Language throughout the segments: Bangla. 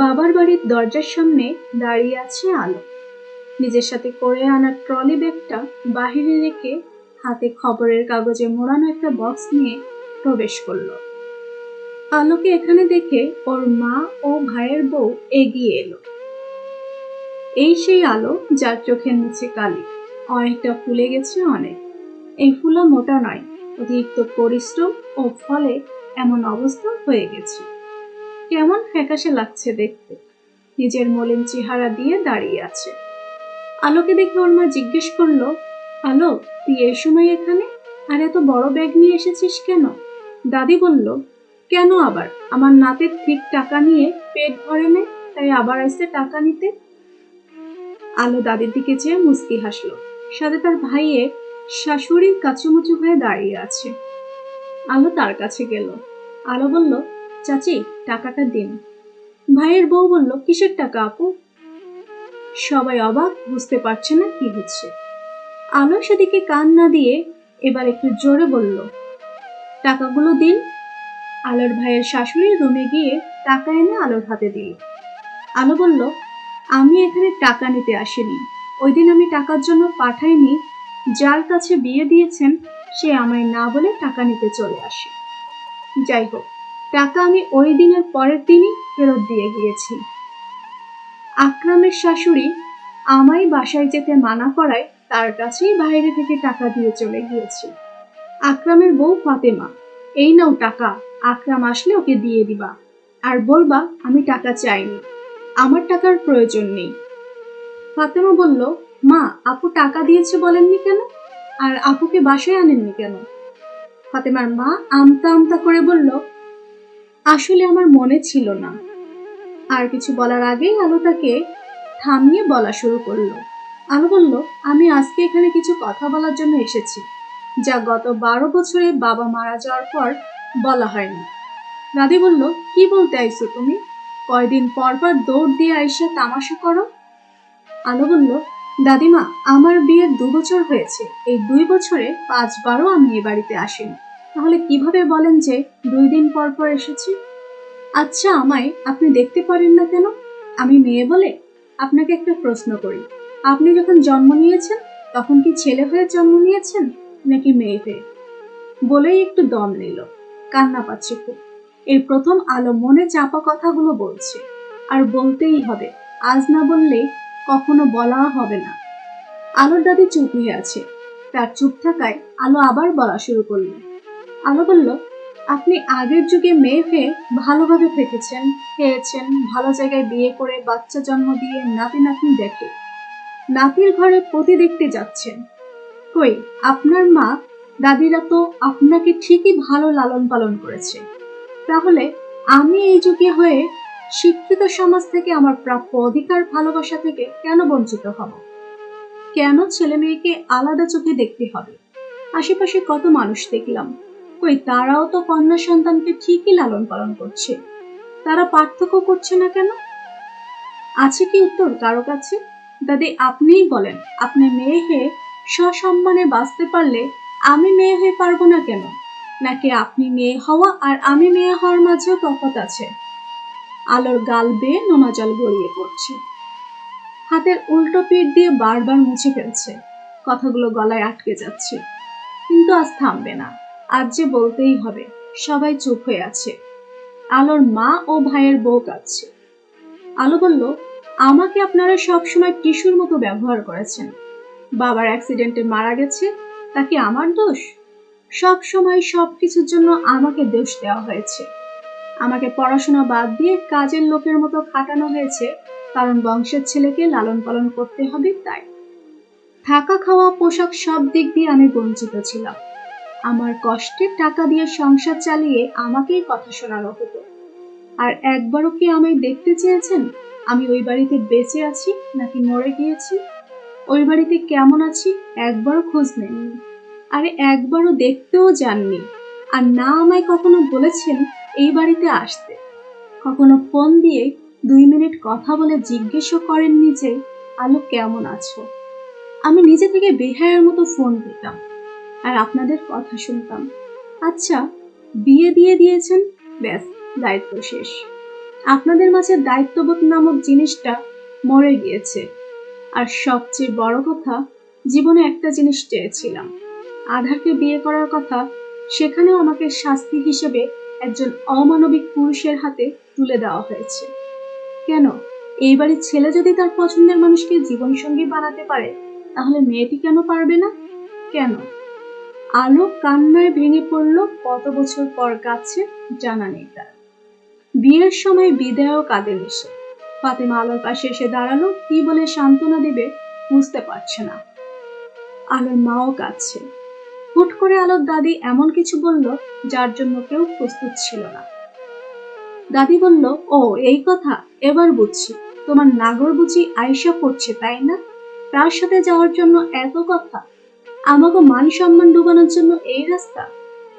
বাবার বাড়ির দরজার সামনে দাঁড়িয়ে আছে আলো। নিজের সাথে করে আনা ট্রলি ব্যাগটা বাহিরে রেখে হাতে খবরের কাগজে মোড়ানো একটা বক্স নিয়ে প্রবেশ করল। আলোকে এখানে দেখে ওর মা ও ভাইয়ের বউ এগিয়ে এলো। এই সেই আলো যার চোখের নিচে কালি। অনেকটা ফুলে গেছে অনেক। এই ফুলা মোটা নয়, অতিরিক্ত পরিশ্রম ও ফলে এমন অবস্থা হয়ে গেছে। কেমন ফ্যাকাশে লাগছে দেখতে। নিজের মলিন চেহারা দিয়ে দাঁড়িয়ে আছে। আলোকে দেখে ওর মা জিজ্ঞেস করল, আলো, তুই এই সময় এখানে? আর এত বড় ব্যাগ নিয়ে এসেছিস কেন? দাদি বলল, কেন আবার? আমার নাতের ঠিক টাকা নিয়ে পেট ভরে নে, তাই আবার আসছে টাকা নিতে? আলো দাদির দিকে চেয়ে মুস্কি হাসলো। সাথে তার ভাইয়ের শাশুড়ি কাচুমুচু হয়ে দাঁড়িয়ে আছে। আলো তার কাছে গেল। আলো বলল চাচি, টাকাটা দিন। ভাইয়ের বউ বলল, কিসের টাকা আপু? সবাই অবাক, বুঝতে পারছে না কি হচ্ছে। আলো সেদিকে কান না দিয়ে এবার একটু জোরে বলল, টাকাগুলো দিন। আলোর ভাইয়ের শাশুড়ি রুমে গিয়ে টাকা এনে আলোর হাতে দিল। আলো বলল, আমি এখানে টাকা নিতে আসিনি। ওই দিন আমি টাকার জন্য পাঠাইনি। যার কাছে বিয়ে দিয়েছেন, সে আমায় না বলে টাকা নিতে চলে আসে। যাই হোক টাকা আমি ওই দিনের পরের দিনই ফেরত দিয়ে গিয়েছি। আকরামের শাশুড়ি আমায় বাসায় যেতে মানা করায় তার কাছেই বাইরে থেকে টাকা দিয়ে চলে গিয়েছি। আকরামের বউ ফাতেমা, এই নাও টাকা, আকরাম আসলে ওকে দিয়ে দিবা। আর বলবা, আমি টাকা চাইনি, আমার টাকার প্রয়োজন নেই। ফাতেমা বলল, মা, আপু টাকা দিয়েছে বলেননি কেন? আর আপুকে বাসায় আনেননি কেন? ফাতেমার মা আমতা আমতা করে বলল আসলে আমার মনে ছিল না। আর কিছু বলার আগেই আলো তাকে থামিয়ে বলা শুরু করল। আলো বলল, আমি আজকে এখানে কিছু কথা বলার জন্য এসেছি, যা গত বারো বছরে বাবা মারা যাওয়ার পর বলা হয়নি। দাদি বলল, কি বলতে আইছো তুমি? কয়দিন পর পর দৌড় দিয়ে আইসা তামাশা করো? আলো বলল, দাদিমা, আমার বিয়ের দু বছর হয়েছে। এই দুই বছরে পাঁচবারও আমি এ বাড়িতে আসিনি। তাহলে কীভাবে বলেন যে দুই দিন পর পর এসেছি? আচ্ছা আমায় আপনি দেখতে পারেন না কেন? আমি মেয়ে বলে আপনাকে একটা প্রশ্ন করি। আপনি যখন জন্ম নিয়েছেন, তখন কি ছেলে হয়ে জন্ম নিয়েছেন, নাকি মেয়ে হয়ে? বলেই একটু দম নিল। কান্না পাচ্ছে খুব। এই প্রথম আলো মনে চাপা কথাগুলো বলছে। আর বলতেই হবে, আজ না বললে কখনো বলা হবে না। আলোর দাদি চুপ হয়ে আছে। তার চুপ থাকায় আলো আবার বলা শুরু করল। আলো বলল, আপনি আগের যুগে মেয়ে হয়ে ভালোভাবে থেকেছেন, খেয়েছেন, ভালো জায়গায় বিয়ে করে বাচ্চা জন্ম দিয়ে নাতি নাতনি দেখে। নাতির ঘরে পতি দেখতে যাচ্ছেন। কই, আপনার মা, দাদিরা তো আপনাকে ঠিকই ভালো লালন পালন করেছে। তাহলে আমি এই যুগে হয়ে শিক্ষিত সমাজ থেকে আমার প্রাপ্য অধিকার ভালোবাসা থেকে কেন বঞ্চিত হব? কেন ছেলে মেয়েকে আলাদা চোখে দেখতে হবে? আশেপাশে কত মানুষ দেখলাম কই তারাও তো কন্যা সন্তানকে ঠিকই লালন পালন করছে। তারা পার্থক্য করছে না কেন? আছে কি উত্তর কারও কাছে? দাদি, আপনিই বলেন, আপনি মেয়ে হয়ে সসম্মানে বাঁচতে পারলে আমি মেয়ে হয়ে পারব না কেন? নাকি আপনি মেয়ে হওয়া আর আমি মেয়ে হওয়ার মাঝেও তফাৎ আছে? আলোর গাল বেয়ে নোনা জল গড়িয়ে পড়ছে। হাতের উল্টো পিঠ দিয়ে বারবার মুছে ফেলছে। কথাগুলো গলায় আটকে যাচ্ছে। কিন্তু আজ থামবে না। আজ যে বলতেই হবে, সবাই চুপ হয়ে আছে। আলোর মা ও ভাইয়ের বউ কাঁদছে। আলো বলল, আমাকে আপনারা সবসময় টিস্যুর মতো ব্যবহার করেছেন। বাবার অ্যাক্সিডেন্টে মারা গেছে, তা কি আমার দোষ? সব সময় সব কিছুর জন্য আমাকে দোষ দেওয়া হয়েছে। আমাকে পড়াশোনা বাদ দিয়ে কাজের লোকের মতো খাটানো হয়েছে, কারণ বংশের ছেলেকে লালন পালন করতে হবে তাই। থাকা খাওয়া পোশাক সব দিক দিয়ে আমি বঞ্চিত ছিলাম। আমার কষ্টের টাকা দিয়ে সংসার চালিয়ে আমাকেই কথা শোনানো হতো আর একবারও কি আমায় দেখতে চেয়েছেন? আমি ওই বাড়িতে বেঁচে আছি নাকি মরে গিয়েছি? ওই বাড়িতে কেমন আছি একবারও খোঁজ নেননি। আরে একবারও দেখতেও যাননি। আর না আমায় কখনো বলেছেন এই বাড়িতে আসতে। কখনো ফোন দিয়ে দুই মিনিট কথা বলে জিজ্ঞেসও করেননি যে, আলো কেমন আছো? আমি নিজে থেকে বেহায়ের মতো ফোন দিতাম। আর আপনাদের কথা শুনতাম। আচ্ছা বিয়ে দিয়ে দিয়েছেন? ব্যাস, দায়িত্ব শেষ। আপনাদের মাঝে দায়িত্ববোধ নামক জিনিসটা মরে গিয়েছে। আর সবচেয়ে বড় কথা, জীবনে একটা জিনিস চেয়েছিলাম। আধারকে বিয়ে করার কথা সেখানেও আমাকে শাস্তি হিসেবে একজন অমানবিক পুরুষের হাতে তুলে দেওয়া হয়েছে। কেন? এই বাড়ির ছেলে যদি তার পছন্দের মানুষকে জীবনসঙ্গী বানাতে পারে, তাহলে মেয়েটি কেন পারবে না? কেন? আলো কান্নায় ভেঙে পড়ল কত বছর পর কাছে জানা নেই তার। বিয়ের সময় বিদায়ও কাঁদে এসে ফাতেমা আলোর পাশে এসে দাঁড়াল, কি বলে সান্ত্বনা দেবে বুঝতে পারছে না। আলোর মাও কাঁদছে। হুট করে আলোর দাদি এমন কিছু বলল যার জন্য কেউ প্রস্তুত ছিল না। দাদি বলল, ও, এই কথা? এবার বুঝছি। তোমার নাগর বুঝি আয়সা পড়ছে তাই না? তার সাথে যাওয়ার জন্য এত কথা? আমাকে মান সম্মান ডুবানোর জন্য এই রাস্তা?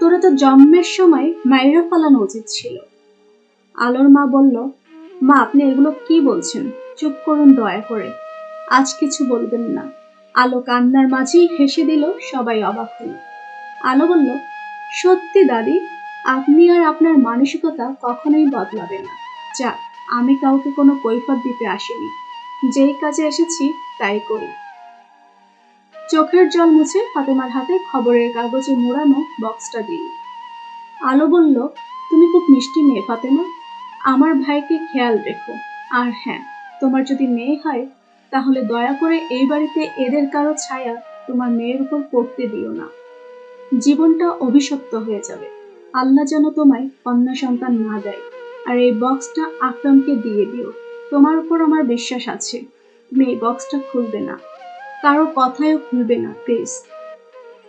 তোরা তো জন্মের সময় মায়েরা ফালানো উচিত ছিল। আলোর মা বলল, মা, আপনি এগুলো কি বলছেন? চুপ করুন দয়া করে। আজ কিছু বলবেন না। আলো কান্নার মাঝেই হেসে দিল সবাই অবাক হল আলো বলল, সত্যি দাদি, আপনি আর আপনার মানসিকতা কখনোই বদলাবে না। যাক, আমি কাউকে কোনো কৈফত দিতে আসিনি। যেই কাজে এসেছি, তাই করি। চোখের জল মুছে ফাতেমার হাতে খবরের কাগজে মোড়ানো বক্সটা দিল। আলো বলল, তুমি খুব মিষ্টি মেয়ে, ফাতেমা। আমার ভাইকে খেয়াল রেখো। আর হ্যাঁ তোমার যদি মেয়ে হয়, তাহলে দয়া করে এই বাড়িতে এদের কারও ছায়া তোমার মেয়ের উপর পড়তে দিও না। জীবনটা অভিশপ্ত হয়ে যাবে। আল্লাহ যেন তোমায় কন্যা সন্তান না দেয়। আর এই বক্সটা আকরামকে দিয়ে দিও। তোমার উপর আমার বিশ্বাস আছে। তুমি এই বক্সটা খুলবে না। কারও কথায়ও খুলবে না, প্লিজ।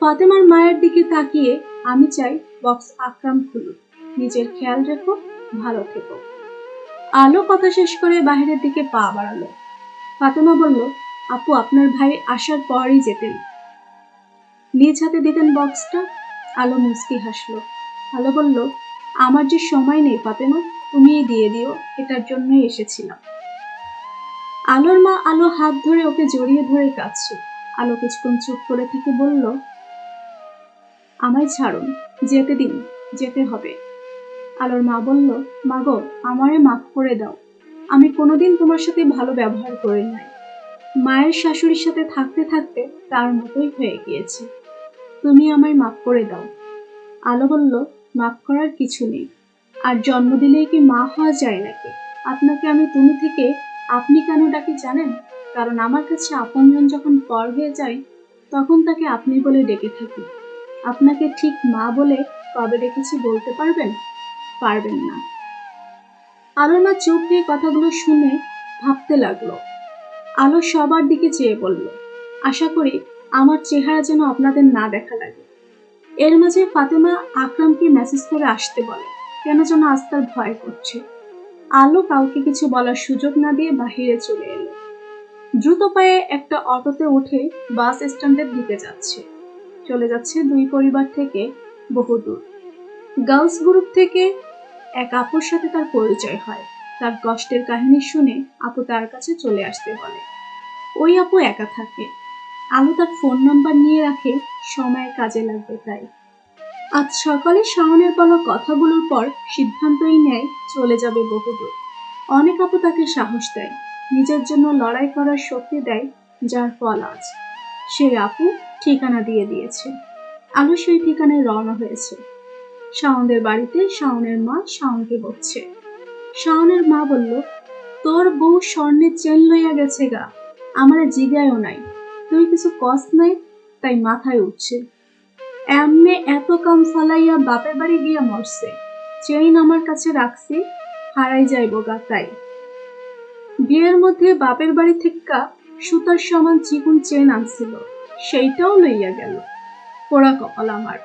ফাতেমার মায়ের দিকে তাকিয়ে আমি চাই বক্স আকরাম খুলুক। নিজের খেয়াল রেখো, ভালো থেকো। আলো কথা শেষ করে বাহিরের দিকে পা বাড়ালো। ফাতেমা বলল, আপু, আপনার ভাই আসার পরই যেতেন। নিজ হাতে দিতেন বক্সটা। আলো মুস্কি হাসলো। আলো বলল, আমার যে সময় নেই, ফাতেমা, তুমিই দিয়ে দিও, এটার জন্যই এসেছিলাম। আলোর মা আলো হাত ধরে ওকে জড়িয়ে ধরে কাঁদছে। আলো কিছুক্ষণ চুপ করে থেকে বলল, আমায় ছাড়ুন, যেতে দিন, যেতে হবে। আলোর মা বলল, মাগো, আমারে মাফ করে দাও। আমি কোনোদিন তোমার সাথে ভালো ব্যবহার করি নাই। মায়ের শাশুড়ির সাথে থাকতে থাকতে তার মতোই হয়ে গিয়েছে। তুমি আমায় মাফ করে দাও। আলো বলল, মাফ করার কিছু নেই। আর জন্ম দিলেই কি মা হওয়া যায় নাকি? আপনাকে আমি তুমি থেকে আপনি কেন ডাকি জানেন? কারণ আমার কাছে আপনজন যখন পর হয়ে যায়, তখন তাকে আপনি বলে ডেকে থাকি। আপনাকে ঠিক মা বলে কবে ডেকেছি বলতে পারবেন? পারবেন না। আলোর মা চোখ দিয়ে কথাগুলো শুনে ভাবতে লাগল। আলো সবার দিকে চেয়ে বলল, আশা করি আমার চেহারা যেন আপনাদের না দেখা লাগে। এর মাঝে ফাতেমা আকরামকে মেসেজ করে আসতে বলে, কেন যেন আজ তার ভয় করছে? আলো কাউকে কিছু বলার সুযোগ না দিয়ে বাহিরে চলে এলো। দ্রুত পায়ে একটা অটোতে উঠে বাস স্ট্যান্ডের দিকে যাচ্ছে। চলে যাচ্ছে দুই পরিবার থেকে বহুদূর গার্লস গ্রুপ থেকে এক আপুর সাথে তার পরিচয় হয়। তার কষ্টের কাহিনী শুনে আপু তার কাছে চলে আসতে বলে। ওই আপু একা থাকে। আলো তার ফোন নাম্বার নিয়ে রাখে, সময় কাজে লাগবে তাই আজ সকালে শাওনের বলা কথাগুলোর পর সিদ্ধান্তই নেয় চলে যাবে বহুদূর। অনেক আপু তাকে সাহস দেয়, নিজের জন্য লড়াই করার শক্তি দেয়, যার ফল আজ। সেই আপু ঠিকানা দিয়ে দিয়েছে। আলো সেই ঠিকানায় রওনা হয়েছে। শাওনদের বাড়িতে শাওনের মা শাওনকে বলছে শাওনের মা বলল, তোর বউ স্বর্ণের চেন লইয়া গেছে গা। আমার জিগায়ও নাই। তুই কিছু কস নাই, তাই মাথায় উঠছে। এমনে এত কাম ফালাইয়া বাপের বাড়ি গিয়া মরছে। চেইন আমার কাছে রাখছি, হারাই যাইব গা তাই। বিয়ের মধ্যে বাপের বাড়ি থেকে সুতার সমান চিকুন চেন আনছিল, সেইটাও লইয়া গেল। পোড়া কপাল আমার।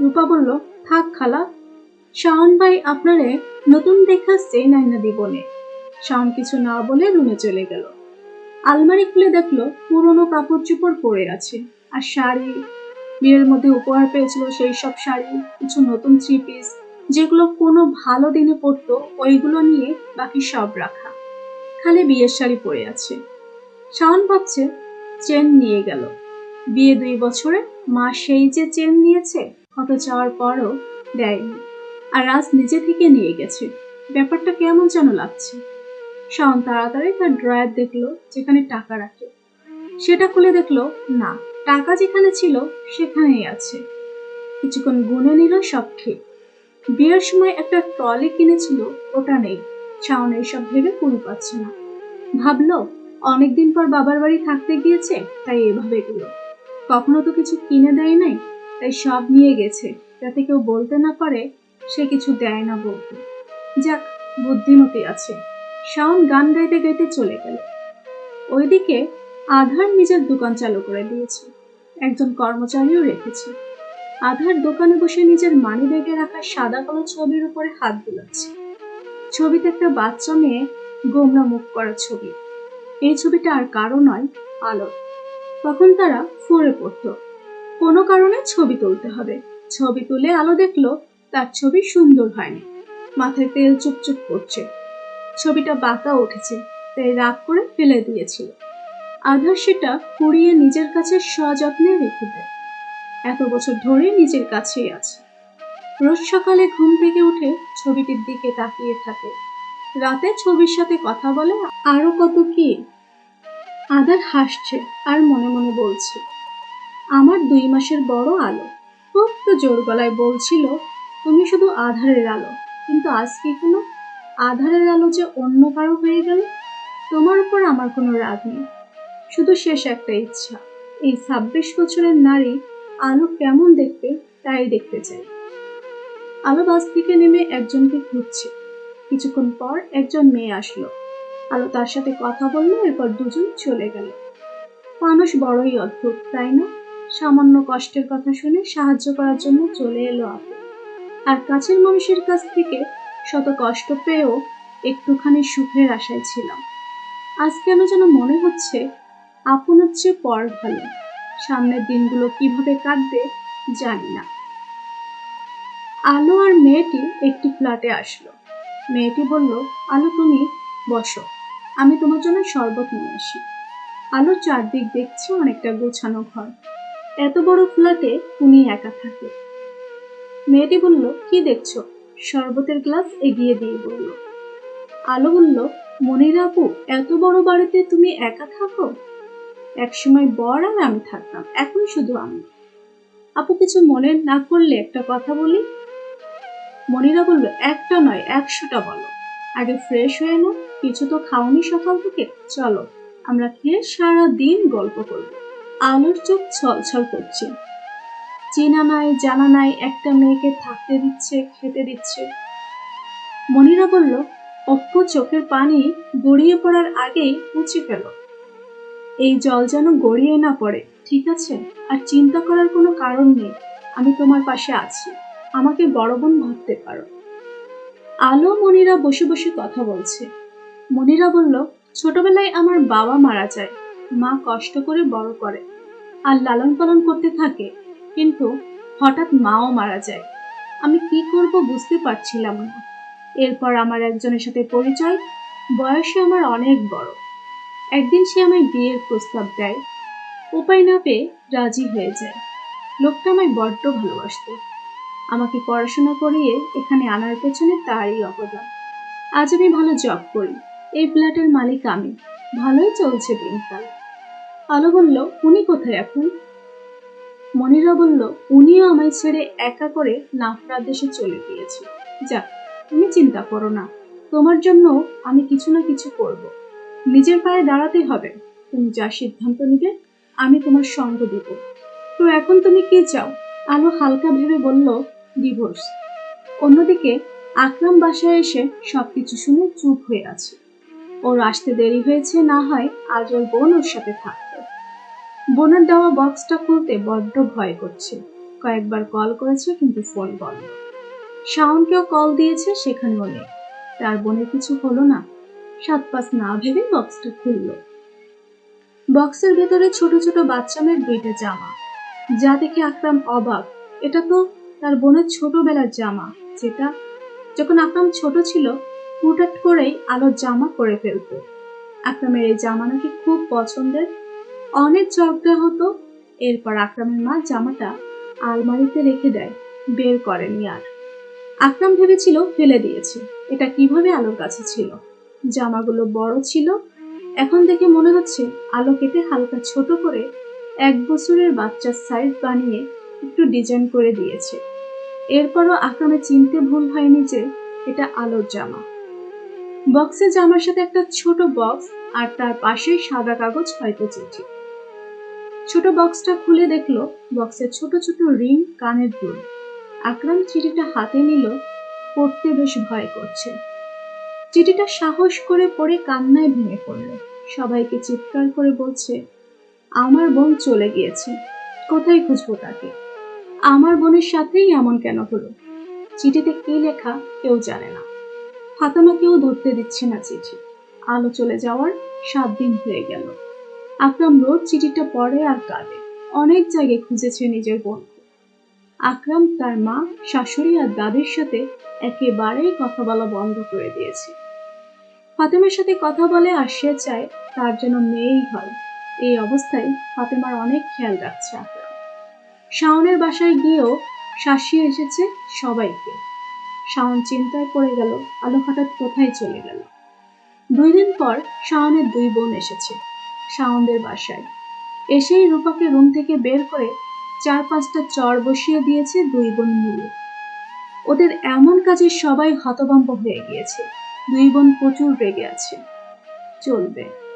রূপা বলল, থাক খালা, শাওন ভাই আপনারে নতুন দেখা চেন আইনা দিবনে। শাওন কিছু না বলে রুমে চলে গেল। আলমারি খুলে দেখল পুরনো কাপড় চোপড় পরে আছে, আর শাড়ি বিয়ের মধ্যে উপহার পেয়েছিল সেই সব শাড়ি, কিছু নতুন থ্রি পিস যেগুলো কোনো ভালো দিনে পরতো, ওইগুলো নিয়ে বাকি সব রাখা। খালি বিয়ের শাড়ি পরে আছে। শাওন ভাবছে, চেন নিয়ে গেল। বিয়ে দুই বছরে, মা সেই যে চেন নিয়েছে কত চাওয়ার পরও দেয়নি। আর রাজ নিজে থেকে নিয়ে গেছে। ব্যাপারটা কেমন যেন লাগছে। শাওন তাড়াতাড়ি তার ড্রয়ার দেখল, যেখানে টাকা রাখে। সেটা খুলে দেখল, না। টাকা যেখানে ছিল, সেখানেই আছে। কিছুক্ষণ গুনে নিল সব বিয়ের সময় একটা ট্রলি কিনেছিল, ওটা নেই। শাওন এইসব ভেবে কুড়ি পাচ্ছে না। ভাবলো, অনেকদিন পর বাবার বাড়ি থাকতে গিয়েছে, তাই এভাবে গেল। কখনো তো কিছু কিনে দেয় নাই, তাই সব নিয়ে গেছে। যাতে কেউ বলতে না পারে, সে কিছু দেয় না বলতে যাক, বুদ্ধিমতী আছে। শাওন গান গাইতে গাইতে চলে গেল। ওইদিকে আধার নিজের দোকান চালু করে দিয়েছে। একজন কর্মচারীও রেখেছে। আধার দোকানে বসে নিজের মানি ব্যাগে রাখা সাদা কালো ছবির উপরে হাত বুলাচ্ছে। ছবিতে একটা বাচ্চা মেয়ে গোমরা মুখ করা ছবি। এই ছবিটা আর কারও নয়, আলোর। তখন তারা ফোরে পড়তো কোনো কারণে ছবি তুলতে হবে। ছবি তুলে আলো দেখল, তার ছবি সুন্দর হয়নি। মাথায় তেল চুপচুপ করছে। ছবিটা বাঁকা উঠেছে, তাই রাগ করে ফেলে দিয়েছিল। আধার সেটা কুড়িয়ে নিজের কাছে সযত্নে রেখে দেয়। এত বছর ধরে নিজের কাছেই আছে। রোজ সকালে ঘুম থেকে উঠে ছবিটির দিকে তাকিয়ে থাকে। রাতে ছবির সাথে কথা বলে, আরও কত কি? আধার হাসছে আর মনে মনে বলছে, আমার দুই মাসের বড় আলো। খুব তো জোর গলায় বলছিল, তুমি শুধু আধারের আলো, কিন্তু আজ কি হলো? আধারের আলো যে অন্য কারও হয়ে গেল? তোমার উপর আমার কোনো রাগ নেই। শুধু শেষ একটা ইচ্ছা। এই ছাব্বিশ বছরের নারী আলো কেমন দেখতে তাই দেখতে চাই। আলো বাস থেকে নেমে একজনকে খুঁজছে। কিছুক্ষণ পর একজন মেয়ে আসলো। আলো তার সাথে কথা বলল, এরপর দুজন চলে গেল। মানুষ বড়ই অদ্ভুত, তাই না? সামান্য কষ্টের কথা শুনে সাহায্য করার জন্য চলে এলো আপু। আর কাছের মানুষের কাছ থেকে শত কষ্ট পেয়েও একটুখানি সুখের আশায় ছিলাম। আজ কেন যেন মনে হচ্ছে আপন হচ্ছে পর ভালো। সামনের দিনগুলো কীভাবে কাটবে, জানি না। আলো আর মেয়েটি একটি ফ্ল্যাটে আসলো। মেয়েটি বলল, আলো তুমি বসো, আমি তোমার জন্য শরবত নিয়ে আসি। আলো চারদিক দেখছে অনেকটা গোছানো ঘর। এত বড় ফ্ল্যাটে উনি একা থাকে। মেয়েটি বলল, কি দেখছ? শরবতের গ্লাস এগিয়ে দিয়ে বলল। আলো বলল, মনিরা আপু, এত বড় বাড়িতে তুমি একা থাকো? একসময় বর আর আমি থাকতাম এখন শুধু আমি। আপু কিছু মনে না করলে একটা কথা বলি? মনিরা বলল, একটা নয়, একশোটা বলো। আগে ফ্রেশ হয়ে নাও, কিছু তো খাওনি সকাল থেকে, চলো, আমরা খেয়ে সারা দিন গল্প করব। আলোর চোখ ছলছল করছে। চেনা নাই, জানা নাই, একটা মেয়েকে থাকতে দিচ্ছে, খেতে দিচ্ছে। মনিরা বলল, অপ্প চোখের পানি গড়িয়ে পড়ার আগেই মুছে ফেল। এই জল যেন গড়িয়ে না পড়ে, ঠিক আছে? আর চিন্তা করার কোনো কারণ নেই। আমি তোমার পাশে আছি। আমাকে বড় বোন ভাবতে পারো। আলো মনিরা বসে বসে কথা বলছে। মনিরা বলল, ছোটবেলায় আমার বাবা মারা যায়। মা কষ্ট করে বড় করে। আর লালন পালন করতে থাকে। কিন্তু হঠাৎ মাও মারা যায়। আমি কি করব বুঝতে পারছিলাম না। এরপর আমার একজনের সাথে পরিচয়। বয়সে আমার অনেক বড়। একদিন সে আমায় বিয়ের প্রস্তাব দেয়। উপায় না পেয়ে রাজি হয়ে যায়। লোকটা আমায় বড্ড ভালোবাসত। আমাকে পড়াশোনা করিয়ে এখানে আনার পেছনে তারই অবদান। আজ আমি ভালো জব করি। এই ফ্ল্যাটের মালিক আমি। ভালোই চলছে দিনকাল। আলো বলল, উনি কোথায় এখন? মনিরা বলল, উনিও আমায় ছেড়ে একা করে নাফরা দেশে চলে গিয়েছে। যাক, তুমি চিন্তা করো না। তোমার জন্য আমি কিছু না কিছু করব। নিজের পায়ে দাঁড়াতে হবে। তুমি যা সিদ্ধান্ত নিবে আমি তোমার সঙ্গ দিব। তো এখন তুমি কি চাও? আলো হালকা ভেবে বলল ডিভোর্স অন্যদিকে, আকরাম বাসায় এসে সবকিছু শুনে চুপ হয়ে আছে। ওর আসতে দেরি হয়েছে, না হয় আজ ওর বোন ওর সাথে থাকতো বোনের দেওয়া বক্সটা খুলতে বড্ড ভয় করছে। কয়েকবার কল করেছে, কিন্তু ফোন বন্ধ। শাওনকেও কল দিয়েছে, সেখানেও নেই। তার বোনের কিছু হলো না। সাত পাঁচ না ভেবে বক্সটা খুললো। বক্সের ভেতরে ছোট ছোট বাচ্চা মেয়ের দুইটা জামা। যা দেখে আকরাম অবাক। এটা তো তার বোনের ছোটবেলার জামা, যেটা যখন আকরাম ছোট ছিল হুটাট করেই আলোর জামা করে ফেলতো। আকরামের এই জামা নাকি খুব পছন্দের। অনেক ঝগড়া হতো। এরপর আকরামের মা জামাটা আলমারিতে রেখে দেয়, বের করেনি আর। আকরাম ভেবেছিল ফেলে দিয়েছে। এটা কীভাবে আলোর কাছে ছিল? জামাগুলো বড় ছিল। এখন দেখে মনে হচ্ছে আলো কেটে হালকা ছোট করে এক বছরের বাচ্চার সাইজ বানিয়ে একটু ডিজাইন করে দিয়েছে। এরপরও আকামে চিনতে ভুল হয়নি যে এটা আলোর জামা। বক্সে জামার সাথে একটা ছোট বক্স আর তার পাশেই সাদা কাগজ হয়তো চিঠি। ছোট বক্সটা খুলে দেখল বক্সে ছোট ছোট রিং কানের দুল। আকরাম চিঠিটা হাতে নিল, পড়তে বেশ ভয় করছে। চিঠিটা সাহস করে পড়ে কান্নায় ভেঙে পড়ল। সবাইকে চিৎকার করে বলছে, আমার বোন চলে গিয়েছে। কোথায় খুঁজবো তাকে? আমার বোনের সাথেই এমন কেন হলো? চিঠিতে কি লেখা কেউ জানে না। ফাতেমা কেউ ধরতে দিচ্ছে না চিঠি। আলো চলে যাওয়ার সাত দিন হয়ে গেল। আকরাম রোজ চিঠিটা পড়ে আর কাঁদে। অনেক জায়গায় খুঁজেছে নিজের বোনকে আকরাম তার মা, শাশুড়ি আর দাদির সাথে একেবারেই কথা বলা বন্ধ করে দিয়েছে। ফাতেমার সাথে কথা বলে আর সে চায় তার যেন মেয়েই হয়। এই অবস্থায় ফাতেমার অনেক খেয়াল রাখছে আকরাম। শাওনের বাসায় গিয়েও শাসিয়ে এসেছে সবাইকে। শাওন চিন্তায় পড়ে গেল, আলো হঠাৎ কোথায় চলে গেল। দুই দিন পর শাওনের দুই বোন এসেছে, শাওনদের বাসায়। এসেই রূপাকে রুম থেকে বের করে চার পাঁচটা চর বসিয়ে দিয়েছে দুই বোন মিলে। ওদের এমন কাজে সবাই হতভম্ব হয়ে গিয়েছে। দুই বোন প্রচুর রেগে আছে। চলবে।